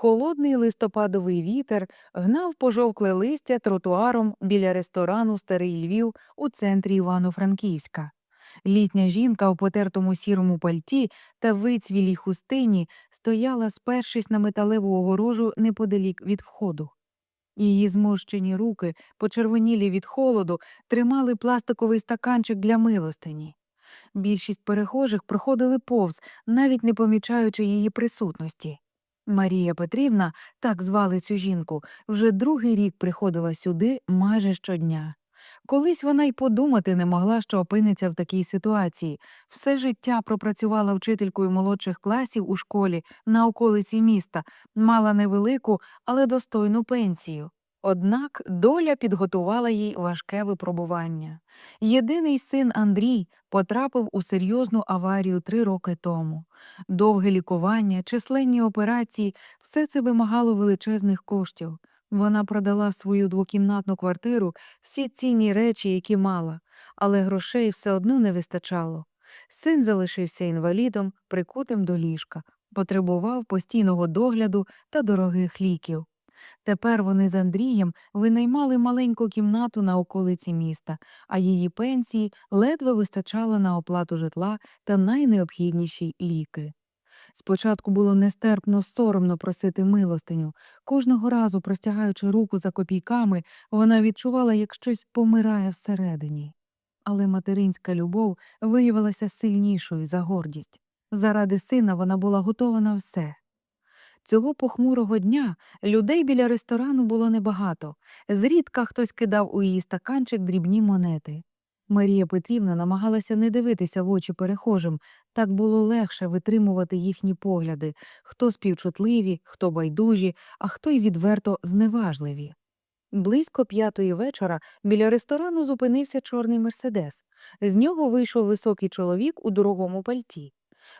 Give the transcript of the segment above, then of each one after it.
Холодний листопадовий вітер гнав пожовкле листя тротуаром біля ресторану Старий Львів у центрі Івано-Франківська. Літня жінка в потертому сірому пальті та вицвілій хустині стояла, спершись на металеву огорожу неподалік від входу. Її зморщені руки, почервонілі від холоду, тримали пластиковий стаканчик для милостині. Більшість перехожих проходили повз, навіть не помічаючи її присутності. Марія Петрівна, так звали цю жінку, вже другий рік приходила сюди майже щодня. Колись вона й подумати не могла, що опиниться в такій ситуації. Все життя пропрацювала вчителькою молодших класів у школі на околиці міста, мала невелику, але достойну пенсію. Однак доля підготувала їй важке випробування. Єдиний син Андрій потрапив у серйозну аварію три роки тому. Довге лікування, численні операції все це вимагало величезних коштів. Вона продала свою двокімнатну квартиру, всі цінні речі, які мала, але грошей все одно не вистачало. Син залишився інвалідом, прикутим до ліжка, потребував постійного догляду та дорогих ліків. Тепер вони з Андрієм винаймали маленьку кімнату на околиці міста, а її пенсії ледве вистачало на оплату житла та найнеобхідніші ліки. Спочатку було нестерпно соромно просити милостиню. Кожного разу, простягаючи руку за копійками, вона відчувала, як щось помирає всередині. Але материнська любов виявилася сильнішою за гордість. Заради сина вона була готова на все. Цього похмурого дня людей біля ресторану було небагато. Зрідка хтось кидав у її стаканчик дрібні монети. Марія Петрівна намагалася не дивитися в очі перехожим, так було легше витримувати їхні погляди, хто співчутливі, хто байдужі, а хто й відверто зневажливі. Близько п'ятої вечора біля ресторану зупинився чорний мерседес. З нього вийшов високий чоловік у дорогому пальті.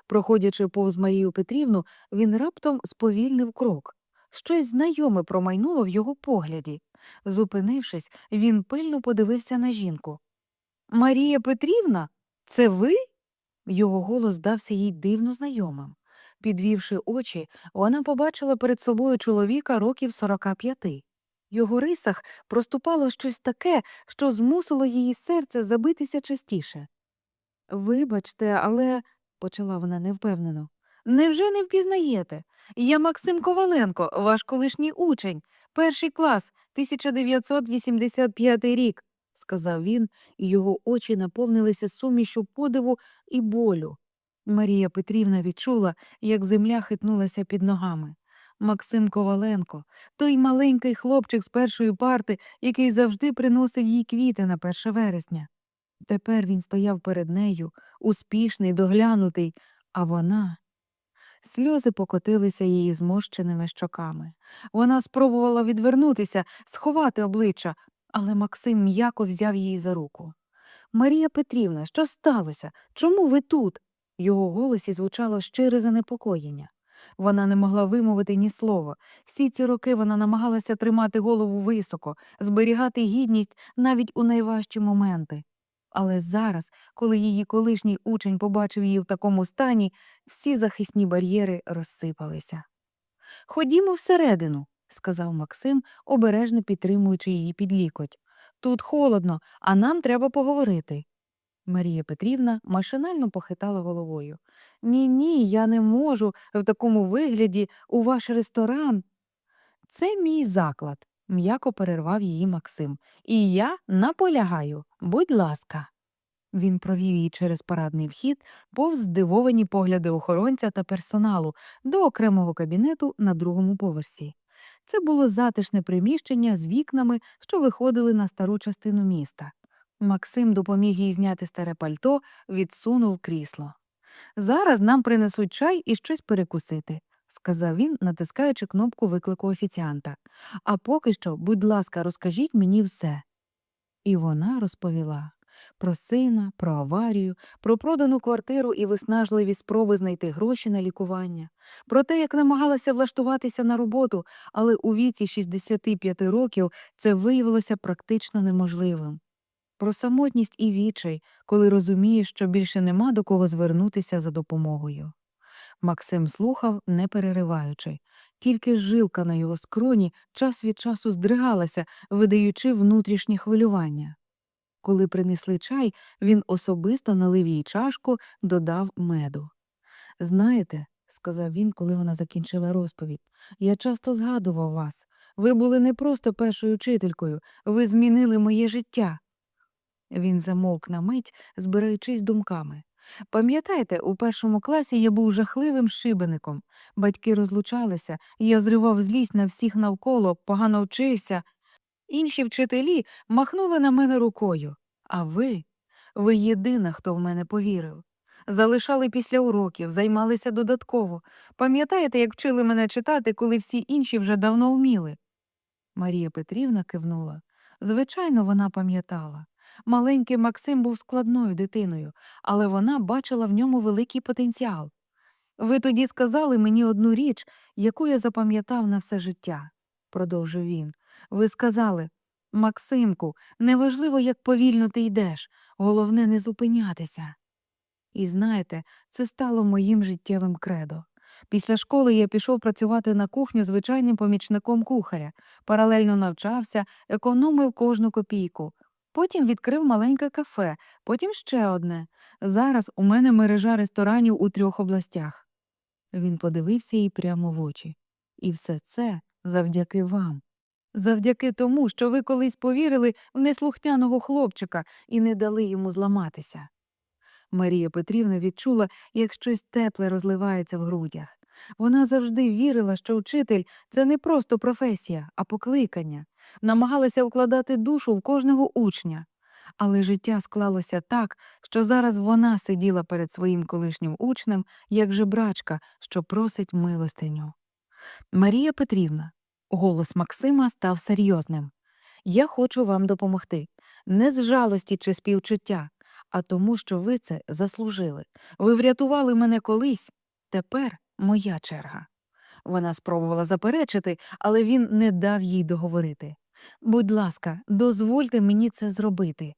Проходячи повз Марію Петрівну, він раптом сповільнив крок. Щось знайоме промайнуло в його погляді. Зупинившись, він пильно подивився на жінку. Марія Петрівна, це ви? Його голос здався їй дивно знайомим. Підвівши очі, вона побачила перед собою чоловіка років 45. Його рисах проступало щось таке, що змусило її серце забитися частіше. Вибачте, але, почала вона невпевнено, невже не впізнаєте? Я Максим Коваленко, ваш колишній учень, перший клас, 1985 рік, сказав він, і його очі наповнилися сумішю подиву і болю. Марія Петрівна відчула, як земля хитнулася під ногами. Максим Коваленко, той маленький хлопчик з першої парти, який завжди приносив їй квіти на 1 вересня. Тепер він стояв перед нею, успішний, доглянутий, а вона. Сльози покотилися її зморщеними щоками. Вона спробувала відвернутися, сховати обличчя, але Максим м'яко взяв її за руку. Марія Петрівна, що сталося? Чому ви тут? Його голосі звучало щире занепокоєння. Вона не могла вимовити ні слова. Всі ці роки вона намагалася тримати голову високо, зберігати гідність навіть у найважчі моменти. Але зараз, коли її колишній учень побачив її в такому стані, всі захисні бар'єри розсипалися. Ходімо всередину, сказав Максим, обережно підтримуючи її під лікоть. Тут холодно, а нам треба поговорити. Марія Петрівна машинально похитала головою. Ні, ні, я не можу в такому вигляді у ваш ресторан. Це мій заклад, м'яко перервав її Максим. І я наполягаю, будь ласка. Він провів її через парадний вхід, повз здивовані погляди охоронця та персоналу до окремого кабінету на другому поверсі. Це було затишне приміщення з вікнами, що виходили на стару частину міста. Максим допоміг їй зняти старе пальто, відсунув крісло. Зараз нам принесуть чай і щось перекусити, сказав він, натискаючи кнопку виклику офіціанта. А поки що, будь ласка, розкажіть мені все. І вона розповіла про сина, про аварію, про продану квартиру і виснажливі спроби знайти гроші на лікування, про те, як намагалася влаштуватися на роботу, але у віці 65 років це виявилося практично неможливим. Про самотність і відчай, коли розумієш, що більше нема до кого звернутися за допомогою. Максим слухав, не перериваючи. тільки жилка на його скроні час від часу здригалася, видаючи внутрішнє хвилювання. Коли принесли чай, він особисто налив їй чашку, додав меду. Знаєте, сказав він, коли вона закінчила розповідь, я часто згадував вас. Ви були не просто першою вчителькою, ви змінили моє життя. Він замовк на мить, збираючись думками. Пам'ятаєте, у першому класі я був жахливим шибеником. Батьки розлучалися, я зривав злість на всіх навколо, погано вчився. Інші вчителі махнули на мене рукою. А ви, ви єдина, хто в мене повірив. Залишали після уроків, займалися додатково. Пам'ятаєте, як вчили мене читати, коли всі інші вже давно вміли? Марія Петрівна кивнула. Звичайно, вона пам'ятала. Маленький Максим був складною дитиною, але вона бачила в ньому великий потенціал. Ви тоді сказали мені одну річ, яку я запам'ятав на все життя, продовжив він. Ви сказали Максимку, неважливо, як повільно ти йдеш, головне не зупинятися. І знаєте, це стало моїм життєвим кредо. Після школи я пішов працювати на кухню звичайним помічником кухаря, паралельно навчався, економив кожну копійку. Потім відкрив маленьке кафе, потім ще одне. Зараз у мене мережа ресторанів у трьох областях. Він подивився їй прямо в очі. І все це завдяки вам. Завдяки тому, що ви колись повірили в неслухняного хлопчика і не дали йому зламатися. Марія Петрівна відчула, як щось тепле розливається в грудях. Вона завжди вірила, що вчитель це не просто професія, а покликання, намагалася вкладати душу в кожного учня. Але життя склалося так, що зараз вона сиділа перед своїм колишнім учнем, як жебрачка, що просить милостиню. Марія Петрівна, голос Максима став серйозним. Я хочу вам допомогти. Не з жалості чи співчуття, а тому, що ви це заслужили. Ви врятували мене колись, тепер моя черга. Вона спробувала заперечити, але він не дав їй договорити. Будь ласка, дозвольте мені це зробити.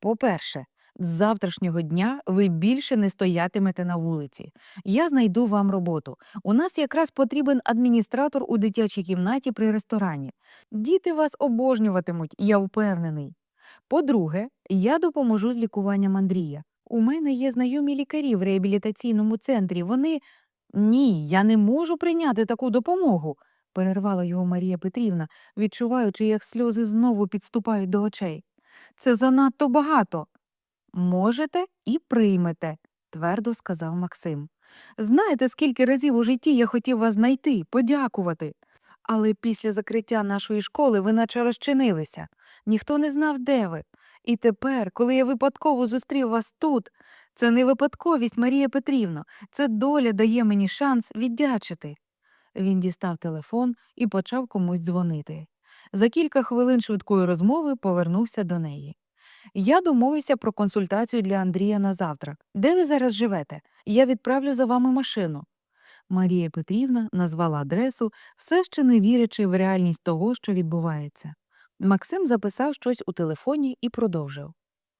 По-перше, з завтрашнього дня ви більше не стоятимете на вулиці. Я знайду вам роботу. У нас якраз потрібен адміністратор у дитячій кімнаті при ресторані. Діти вас обожнюватимуть, я впевнений. По-друге, я допоможу з лікуванням Андрія. У мене є знайомі лікарі в реабілітаційному центрі. Вони. Ні, я не можу прийняти таку допомогу, перервала його Марія Петрівна, відчуваючи, як сльози знову підступають до очей. Це занадто багато. Можете і приймете, твердо сказав Максим. Знаєте, скільки разів у житті я хотів вас знайти, подякувати. Але після закриття нашої школи ви наче розчинилися. Ніхто не знав, де ви. І тепер, коли я випадково зустрів вас тут, це не випадковість, Марія Петрівно, це доля дає мені шанс віддячити. Він дістав телефон і почав комусь дзвонити. За кілька хвилин швидкої розмови повернувся до неї. Я домовився про консультацію для Андрія на завтра. Де ви зараз живете? Я відправлю за вами машину. Марія Петрівна назвала адресу, все ще не вірячи в реальність того, що відбувається. Максим записав щось у телефоні і продовжив.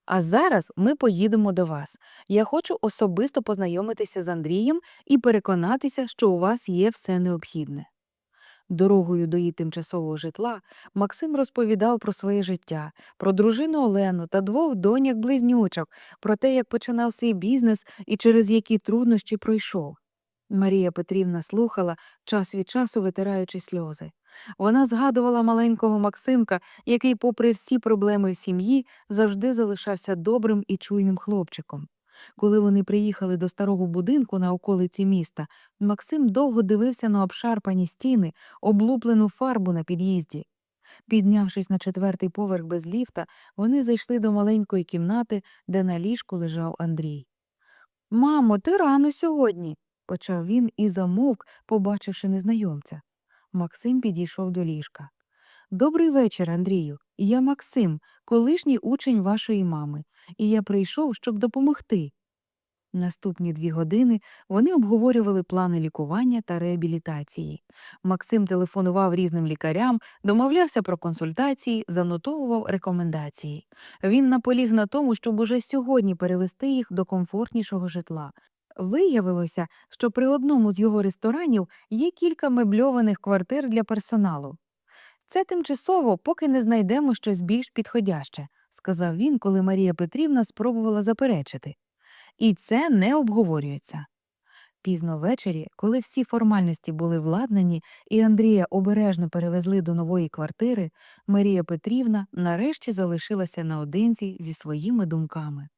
А зараз ми поїдемо до вас. Я хочу особисто познайомитися з Андрієм і переконатися, що у вас є все необхідне. Дорогою до її тимчасового житла Максим розповідав про своє життя, про дружину Олену та двох доньок близнючок, про те, як починав свій бізнес і через які труднощі пройшов. Марія Петрівна слухала, час від часу витираючи сльози. Вона згадувала маленького Максимка, який, попри всі проблеми в сім'ї, завжди залишався добрим і чуйним хлопчиком. Коли вони приїхали до старого будинку на околиці міста, Максим довго дивився на обшарпані стіни, облуплену фарбу на під'їзді. Піднявшись на четвертий поверх без ліфта, вони зайшли до маленької кімнати, де на ліжку лежав Андрій. Мамо, ти рано сьогодні, почав він і замовк, побачивши незнайомця. Максим підійшов до ліжка. Добрий вечір, Андрію. Я Максим, колишній учень вашої мами, і я прийшов, щоб допомогти. Наступні дві години вони обговорювали плани лікування та реабілітації. Максим телефонував різним лікарям, домовлявся про консультації, занотовував рекомендації. Він наполіг на тому, щоб уже сьогодні перевести їх до комфортнішого житла. Виявилося, що при одному з його ресторанів є кілька мебльованих квартир для персоналу. Це тимчасово, поки не знайдемо щось більш підходяще, сказав він, коли Марія Петрівна спробувала заперечити. І це не обговорюється. Пізно ввечері, коли всі формальності були владнані і Андрія обережно перевезли до нової квартири, Марія Петрівна нарешті залишилася наодинці зі своїми думками.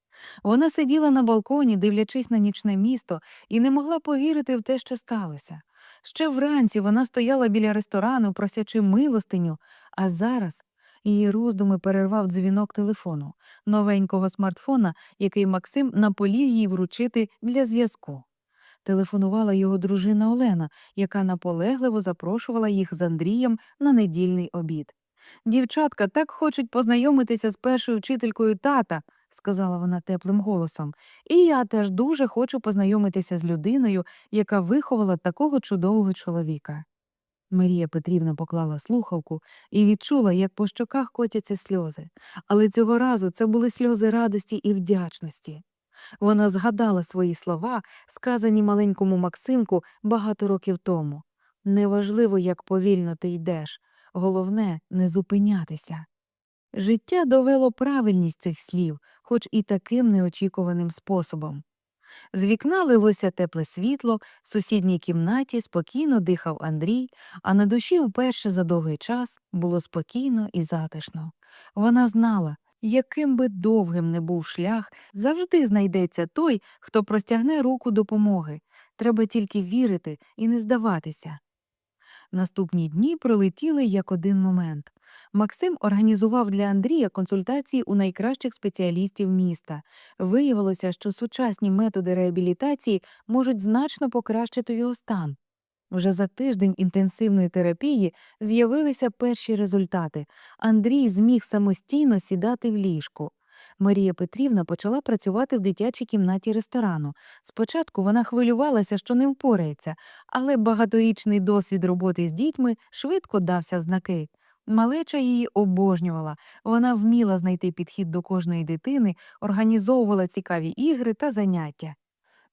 Вона сиділа на балконі, дивлячись на нічне місто, і не могла повірити в те, що сталося. Ще вранці вона стояла біля ресторану, просячи милостиню, а зараз її роздуми перервав дзвінок телефону, новенького смартфона, який Максим наполіг їй вручити для зв'язку. Телефонувала його дружина Олена, яка наполегливо запрошувала їх з Андрієм на недільний обід. Дівчатка так хочуть познайомитися з першою вчителькою тата, сказала вона теплим голосом. І я теж дуже хочу познайомитися з людиною, яка виховала такого чудового чоловіка. Марія Петрівна поклала слухавку і відчула, як по щоках котяться сльози, але цього разу це були сльози радості і вдячності. Вона згадала свої слова, сказані маленькому Максимку багато років тому. Неважливо, як повільно ти йдеш, головне не зупинятися. Життя довело правильність цих слів, хоч і таким неочікуваним способом. З вікна лилося тепле світло, в сусідній кімнаті спокійно дихав Андрій, а на душі вперше за довгий час було спокійно і затишно. Вона знала, яким би довгим не був шлях, завжди знайдеться той, хто простягне руку допомоги. Треба тільки вірити і не здаватися. Наступні дні пролетіли як один момент. Максим організував для Андрія консультації у найкращих спеціалістів міста. Виявилося, що сучасні методи реабілітації можуть значно покращити його стан. Вже за тиждень інтенсивної терапії з'явилися перші результати. Андрій зміг самостійно сідати в ліжку. Марія Петрівна почала працювати в дитячій кімнаті ресторану. Спочатку вона хвилювалася, що не впорається, але багаторічний досвід роботи з дітьми швидко дався знаки. Малеча її обожнювала, вона вміла знайти підхід до кожної дитини, організовувала цікаві ігри та заняття.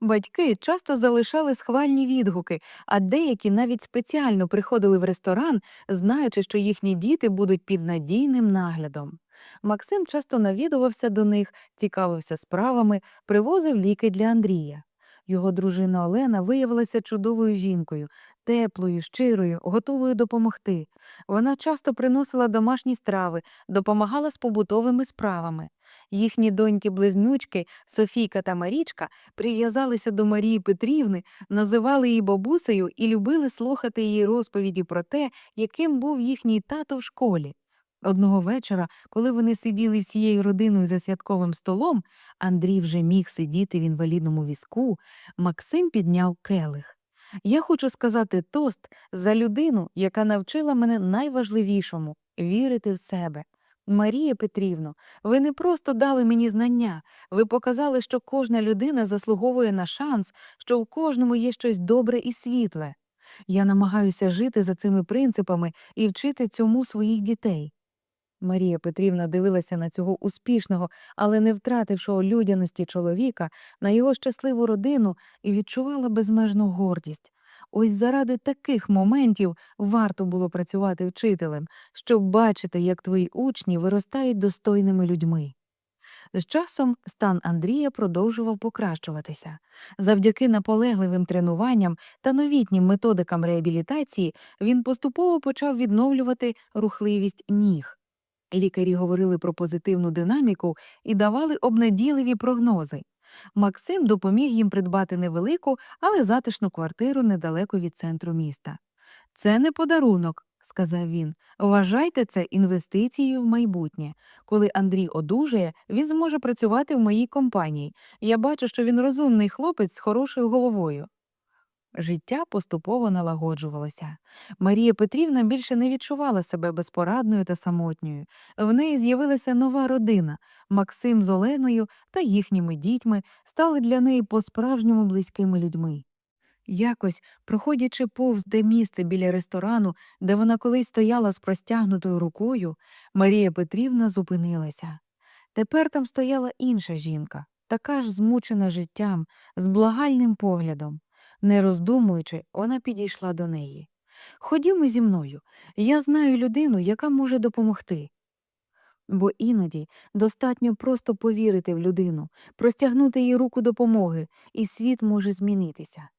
Батьки часто залишали схвальні відгуки, а деякі навіть спеціально приходили в ресторан, знаючи, що їхні діти будуть під надійним наглядом. Максим часто навідувався до них, цікавився справами, привозив ліки для Андрія. Його дружина Олена виявилася чудовою жінкою, теплою, щирою, готовою допомогти. Вона часто приносила домашні страви, допомагала з побутовими справами. Їхні доньки-близнючки Софійка та Марічка прив'язалися до Марії Петрівни, називали її бабусею і любили слухати її розповіді про те, яким був їхній тато в школі. Одного вечора, коли вони сиділи всією родиною за святковим столом, Андрій вже міг сидіти в інвалідному візку, Максим підняв келих. Я хочу сказати тост за людину, яка навчила мене найважливішому вірити в себе. Марія Петрівно, ви не просто дали мені знання, ви показали, що кожна людина заслуговує на шанс, що у кожному є щось добре і світле. Я намагаюся жити за цими принципами і вчити цьому своїх дітей. Марія Петрівна дивилася на цього успішного, але не втратившого людяності чоловіка, на його щасливу родину і відчувала безмежну гордість. Ось заради таких моментів варто було працювати вчителем, щоб бачити, як твої учні виростають достойними людьми. З часом стан Андрія продовжував покращуватися. Завдяки наполегливим тренуванням та новітнім методикам реабілітації він поступово почав відновлювати рухливість ніг. Лікарі говорили про позитивну динаміку і давали обнадійливі прогнози. Максим допоміг їм придбати невелику, але затишну квартиру недалеко від центру міста. Це не подарунок, сказав він. Вважайте це інвестицією в майбутнє. Коли Андрій одужає, він зможе працювати в моїй компанії. Я бачу, що він розумний хлопець з хорошою головою. Життя поступово налагоджувалося. Марія Петрівна більше не відчувала себе безпорадною та самотньою. В неї з'явилася нова родина. Максим з Оленою та їхніми дітьми стали для неї по-справжньому близькими людьми. Якось, проходячи повз те місце біля ресторану, де вона колись стояла з простягнутою рукою, Марія Петрівна зупинилася. Тепер там стояла інша жінка, така ж змучена життям, з благальним поглядом. Не роздумуючи, вона підійшла до неї. Ходімо зі мною. Я знаю людину, яка може допомогти. Бо іноді достатньо просто повірити в людину, простягнути їй руку допомоги, і світ може змінитися.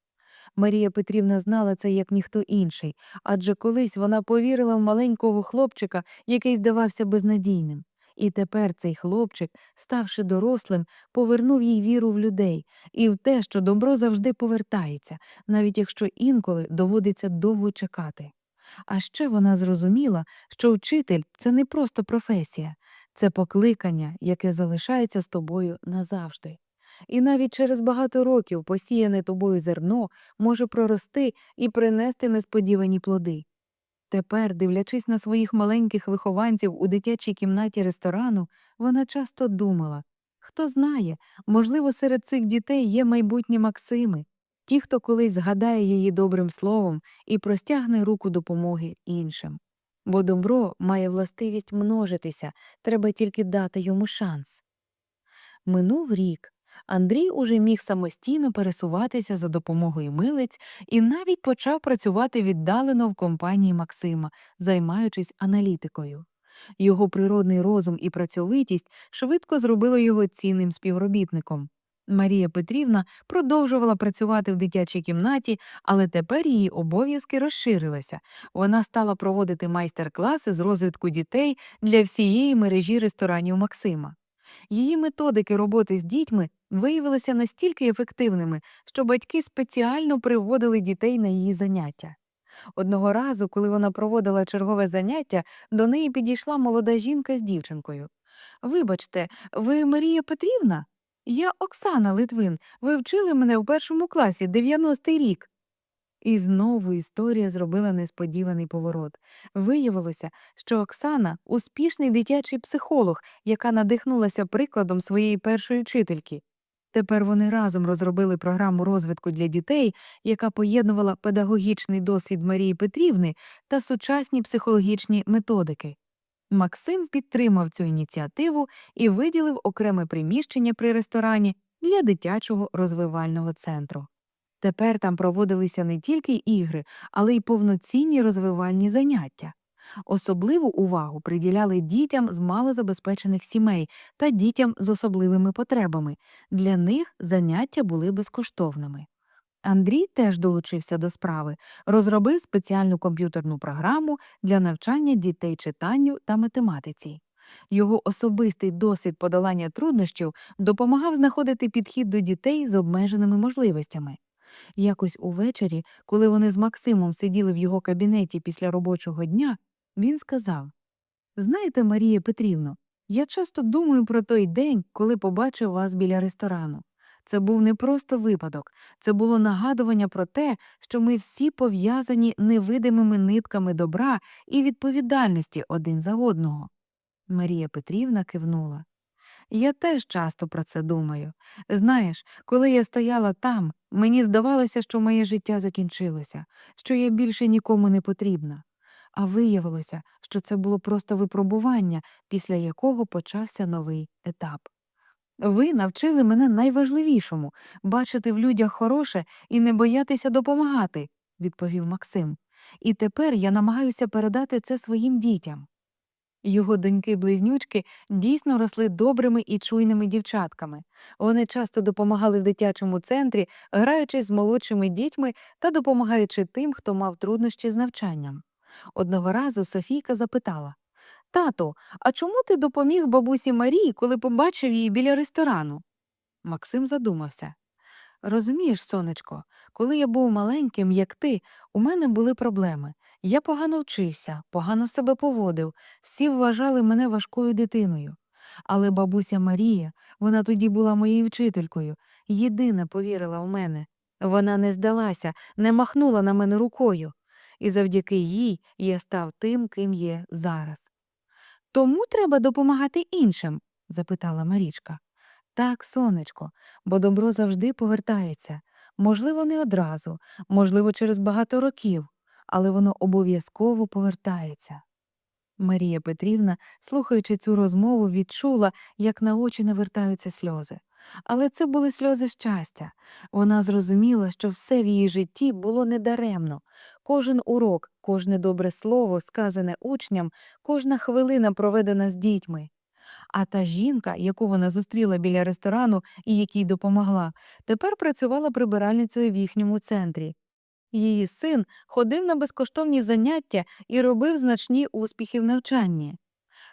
Марія Петрівна знала це як ніхто інший, адже колись вона повірила в маленького хлопчика, який здавався безнадійним. І тепер цей хлопчик, ставши дорослим, повернув їй віру в людей і в те, що добро завжди повертається, навіть якщо інколи доводиться довго чекати. А ще вона зрозуміла, що вчитель це не просто професія, це покликання, яке залишається з тобою назавжди. І навіть через багато років посіяне тобою зерно може прорости і принести несподівані плоди. Тепер, дивлячись на своїх маленьких вихованців у дитячій кімнаті ресторану, вона часто думала хто знає, можливо, серед цих дітей є майбутні Максими, ті, хто колись згадає її добрим словом і простягне руку допомоги іншим. Бо добро має властивість множитися, треба тільки дати йому шанс. Минув рік. Андрій уже міг самостійно пересуватися за допомогою милиць і навіть почав працювати віддалено в компанії Максима, займаючись аналітикою. Його природний розум і працьовитість швидко зробили його цінним співробітником. Марія Петрівна продовжувала працювати в дитячій кімнаті, але тепер її обов'язки розширилися. Вона стала проводити майстер-класи з розвитку дітей для всієї мережі ресторанів Максима. Її методики роботи з дітьми виявилися настільки ефективними, що батьки спеціально приводили дітей на її заняття. Одного разу, коли вона проводила чергове заняття, до неї підійшла молода жінка з дівчинкою. Вибачте, ви Марія Петрівна? Я Оксана Литвин. Ви вчили мене в першому класі 90-й рік. І знову історія зробила несподіваний поворот. Виявилося, що Оксана успішний дитячий психолог, яка надихнулася прикладом своєї першої вчительки. Тепер вони разом розробили програму розвитку для дітей, яка поєднувала педагогічний досвід Марії Петрівни та сучасні психологічні методики. Максим підтримав цю ініціативу і виділив окреме приміщення при ресторані для дитячого розвивального центру. Тепер там проводилися не тільки ігри, але й повноцінні розвивальні заняття. Особливу увагу приділяли дітям з малозабезпечених сімей та дітям з особливими потребами. Для них заняття були безкоштовними. Андрій теж долучився до справи, розробив спеціальну комп'ютерну програму для навчання дітей читанню та математиці. Його особистий досвід подолання труднощів допомагав знаходити підхід до дітей з обмеженими можливостями. Якось увечері, коли вони з Максимом сиділи в його кабінеті після робочого дня, він сказав Знаєте, Марія Петрівно, я часто думаю про той день, коли побачив вас біля ресторану. Це був не просто випадок, це було нагадування про те, що ми всі пов'язані невидимими нитками добра і відповідальності один за одного. Марія Петрівна кивнула. Я теж часто про це думаю. Знаєш, коли я стояла там, мені здавалося, що моє життя закінчилося, що я більше нікому не потрібна. А виявилося, що це було просто випробування, після якого почався новий етап. Ви навчили мене найважливішому бачити в людях хороше і не боятися допомагати, відповів Максим. І тепер я намагаюся передати це своїм дітям. Його доньки-близнючки дійсно росли добрими і чуйними дівчатками. Вони часто допомагали в дитячому центрі, граючись з молодшими дітьми та допомагаючи тим, хто мав труднощі з навчанням. Одного разу Софійка запитала Тату, а чому ти допоміг бабусі Марії, коли побачив її біля ресторану? Максим задумався. Розумієш, сонечко, коли я був маленьким, як ти, у мене були проблеми. Я погано вчився, погано себе поводив, всі вважали мене важкою дитиною. Але бабуся Марія, вона тоді була моєю вчителькою, єдина повірила в мене. Вона не здалася, не махнула на мене рукою, і завдяки їй я став тим, ким є зараз. Тому треба допомагати іншим? запитала Марічка. Так, сонечко, бо добро завжди повертається. Можливо, не одразу, можливо, через багато років, але воно обов'язково повертається. Марія Петрівна, слухаючи цю розмову, відчула, як на очі навертаються сльози. Але це були сльози щастя. Вона зрозуміла, що все в її житті було недаремно. Кожен урок, кожне добре слово, сказане учням, кожна хвилина проведена з дітьми. А та жінка, яку вона зустріла біля ресторану і якій допомогла, тепер працювала прибиральницею в їхньому центрі. Її син ходив на безкоштовні заняття і робив значні успіхи в навчанні.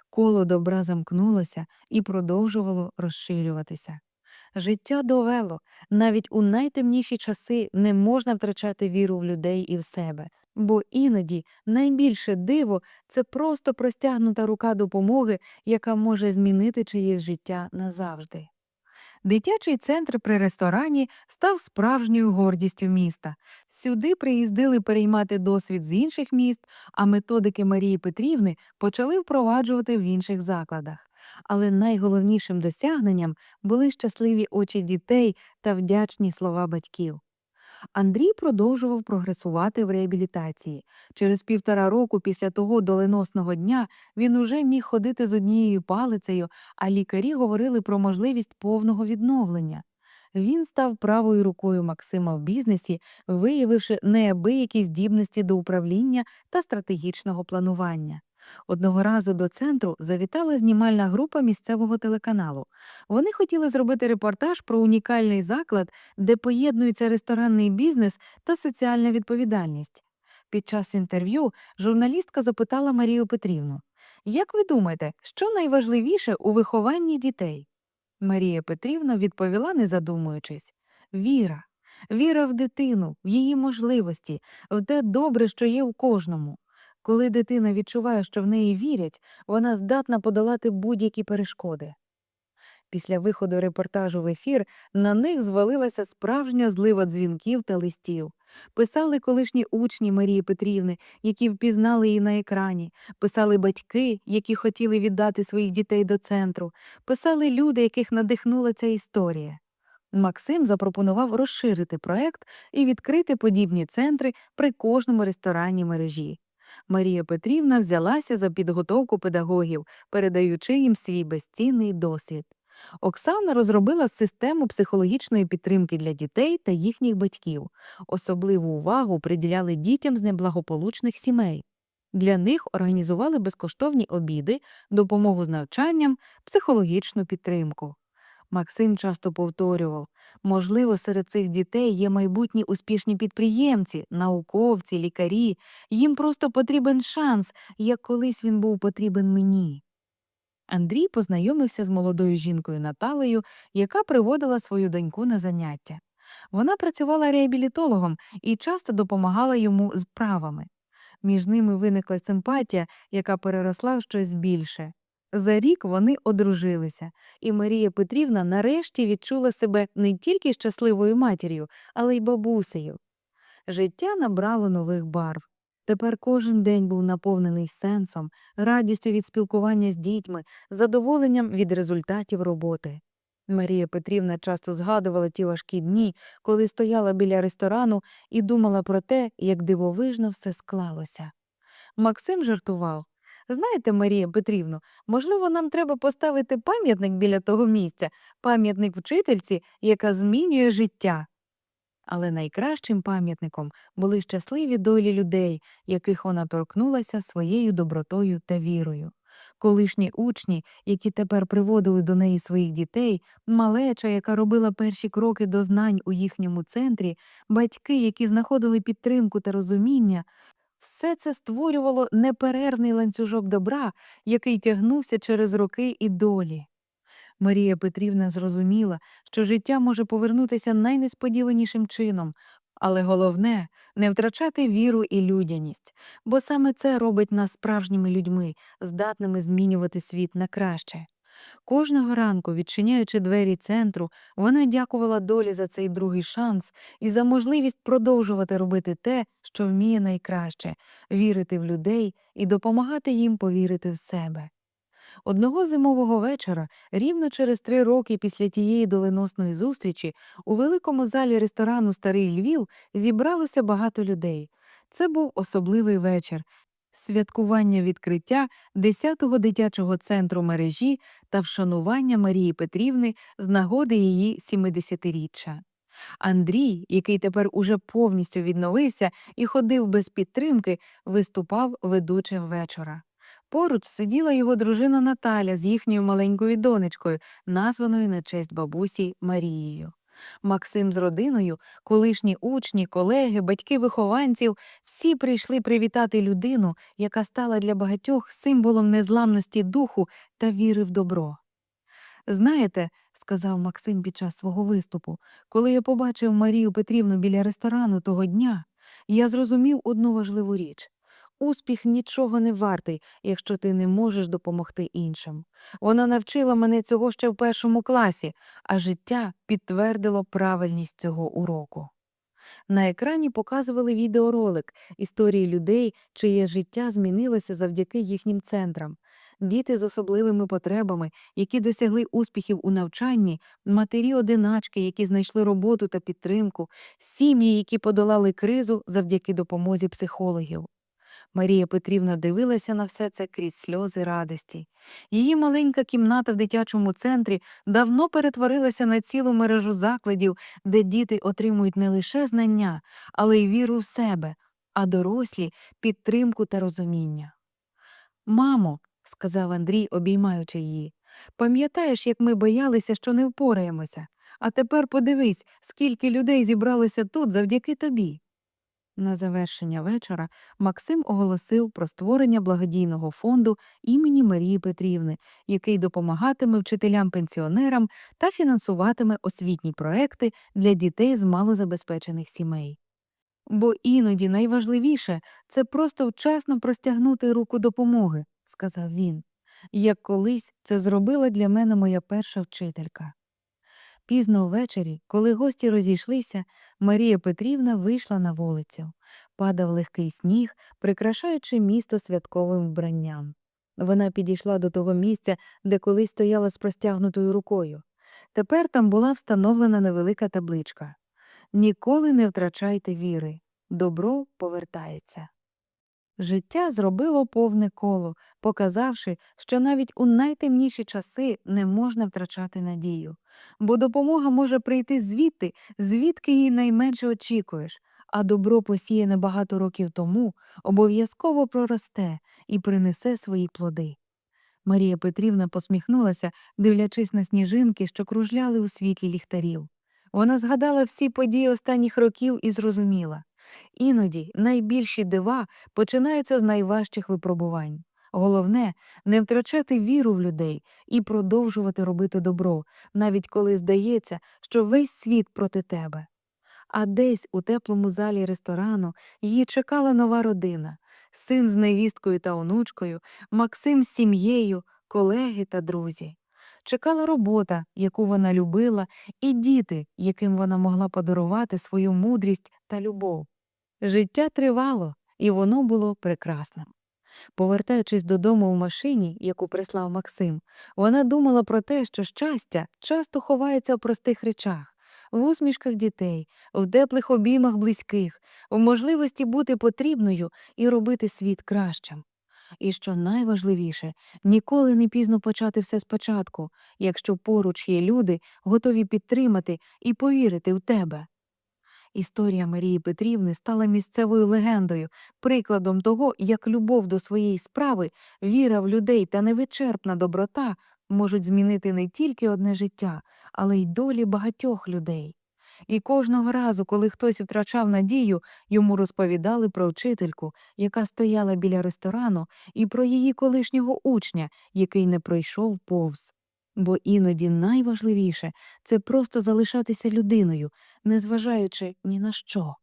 Коло добра замкнулося і продовжувало розширюватися. Життя довело, навіть у найтемніші часи не можна втрачати віру в людей і в себе, бо іноді найбільше диво це просто простягнута рука допомоги, яка може змінити чиєсь життя назавжди. Дитячий центр при ресторані став справжньою гордістю міста. Сюди приїздили переймати досвід з інших міст, а методики Марії Петрівни почали впроваджувати в інших закладах. Але найголовнішим досягненням були щасливі очі дітей та вдячні слова батьків. Андрій продовжував прогресувати в реабілітації. Через півтора року після того доленосного дня він уже міг ходити з однією палицею, а лікарі говорили про можливість повного відновлення. Він став правою рукою Максима в бізнесі, виявивши неабиякі здібності до управління та стратегічного планування. Одного разу до центру завітала знімальна група місцевого телеканалу. Вони хотіли зробити репортаж про унікальний заклад, де поєднується ресторанний бізнес та соціальна відповідальність. Під час інтерв'ю журналістка запитала Марію Петрівну: Як ви думаєте, що найважливіше у вихованні дітей? Марія Петрівна відповіла, не задумуючись: Віра. Віра в дитину, в її можливості, в те добре, що є у кожному. Коли дитина відчуває, що в неї вірять, вона здатна подолати будь-які перешкоди. Після виходу репортажу в ефір на них звалилася справжня злива дзвінків та листів. Писали колишні учні Марії Петрівни, які впізнали її на екрані, писали батьки, які хотіли віддати своїх дітей до центру, писали люди, яких надихнула ця історія. Максим запропонував розширити проект і відкрити подібні центри при кожному ресторані мережі. Марія Петрівна взялася за підготовку педагогів, передаючи їм свій безцінний досвід. Оксана розробила систему психологічної підтримки для дітей та їхніх батьків. Особливу увагу приділяли дітям з неблагополучних сімей. Для них організували безкоштовні обіди, допомогу з навчанням, психологічну підтримку. Максим часто повторював можливо, серед цих дітей є майбутні успішні підприємці, науковці, лікарі. Їм просто потрібен шанс, як колись він був потрібен мені. Андрій познайомився з молодою жінкою Наталею, яка приводила свою доньку на заняття. Вона працювала реабілітологом і часто допомагала йому з правами. Між ними виникла симпатія, яка переросла в щось більше. За рік вони одружилися, і Марія Петрівна нарешті відчула себе не тільки щасливою матір'ю, але й бабусею. Життя набрало нових барв. Тепер кожен день був наповнений сенсом, радістю від спілкування з дітьми, задоволенням від результатів роботи. Марія Петрівна часто згадувала ті важкі дні, коли стояла біля ресторану і думала про те, як дивовижно все склалося. Максим жартував. Знаєте, Марія Петрівно, можливо, нам треба поставити пам'ятник біля того місця, пам'ятник вчительці, яка змінює життя. Але найкращим пам'ятником були щасливі долі людей, яких вона торкнулася своєю добротою та вірою. Колишні учні, які тепер приводили до неї своїх дітей, малеча, яка робила перші кроки до знань у їхньому центрі, батьки, які знаходили підтримку та розуміння, все це створювало неперервний ланцюжок добра, який тягнувся через роки і долі. Марія Петрівна зрозуміла, що життя може повернутися найнесподіванішим чином, але головне не втрачати віру і людяність, бо саме це робить нас справжніми людьми, здатними змінювати світ на краще. Кожного ранку, відчиняючи двері центру, вона дякувала долі за цей другий шанс і за можливість продовжувати робити те, що вміє найкраще вірити в людей і допомагати їм повірити в себе. Одного зимового вечора, рівно через три роки після тієї доленосної зустрічі, у великому залі ресторану Старий Львів зібралося багато людей. Це був особливий вечір. Святкування відкриття 10-го дитячого центру мережі та вшанування Марії Петрівни з нагоди її 70-річчя. Андрій, який тепер уже повністю відновився і ходив без підтримки, виступав ведучим вечора. Поруч сиділа його дружина Наталя з їхньою маленькою донечкою, названою на честь бабусі Марією. Максим з родиною, колишні учні, колеги, батьки вихованців всі прийшли привітати людину, яка стала для багатьох символом незламності духу та віри в добро. Знаєте, сказав Максим під час свого виступу, коли я побачив Марію Петрівну біля ресторану того дня, я зрозумів одну важливу річ. Успіх нічого не вартий, якщо ти не можеш допомогти іншим. Вона навчила мене цього ще в першому класі, а життя підтвердило правильність цього уроку. На екрані показували відеоролик історії людей, чиє життя змінилося завдяки їхнім центрам. Діти з особливими потребами, які досягли успіхів у навчанні, матері-одиначки, які знайшли роботу та підтримку, сім'ї, які подолали кризу завдяки допомозі психологів. Марія Петрівна дивилася на все це крізь сльози радості. Її маленька кімната в дитячому центрі давно перетворилася на цілу мережу закладів, де діти отримують не лише знання, але й віру в себе, а дорослі підтримку та розуміння. Мамо, сказав Андрій, обіймаючи її, пам'ятаєш, як ми боялися, що не впораємося, а тепер подивись, скільки людей зібралося тут завдяки тобі. На завершення вечора Максим оголосив про створення благодійного фонду імені Марії Петрівни, який допомагатиме вчителям-пенсіонерам та фінансуватиме освітні проекти для дітей з малозабезпечених сімей. Бо іноді найважливіше це просто вчасно простягнути руку допомоги, сказав він, як колись це зробила для мене моя перша вчителька. Пізно ввечері, коли гості розійшлися, Марія Петрівна вийшла на вулицю. Падав легкий сніг, прикрашаючи місто святковим вбранням. Вона підійшла до того місця, де колись стояла з простягнутою рукою. Тепер там була встановлена невелика табличка Ніколи не втрачайте віри. Добро повертається. Життя зробило повне коло, показавши, що навіть у найтемніші часи не можна втрачати надію, бо допомога може прийти звідти, звідки її найменше очікуєш, а добро, посіяне багато років тому, обов'язково проросте і принесе свої плоди. Марія Петрівна посміхнулася, дивлячись на сніжинки, що кружляли у світлі ліхтарів. Вона згадала всі події останніх років і зрозуміла. Іноді найбільші дива починаються з найважчих випробувань. Головне не втрачати віру в людей і продовжувати робити добро, навіть коли здається, що весь світ проти тебе. А десь у теплому залі ресторану її чекала нова родина, син з невісткою та онучкою, Максим з сім'єю, колеги та друзі. Чекала робота, яку вона любила, і діти, яким вона могла подарувати свою мудрість та любов. Життя тривало, і воно було прекрасним. Повертаючись додому в машині, яку прислав Максим, вона думала про те, що щастя часто ховається в простих речах, в усмішках дітей, в теплих обіймах близьких, в можливості бути потрібною і робити світ кращим. І що найважливіше, ніколи не пізно почати все спочатку, якщо поруч є люди, готові підтримати і повірити в тебе. Історія Марії Петрівни стала місцевою легендою, прикладом того, як любов до своєї справи, віра в людей та невичерпна доброта можуть змінити не тільки одне життя, але й долі багатьох людей. І кожного разу, коли хтось втрачав надію, йому розповідали про вчительку, яка стояла біля ресторану, і про її колишнього учня, який не пройшов повз. Бо іноді найважливіше це просто залишатися людиною, незважаючи ні на що.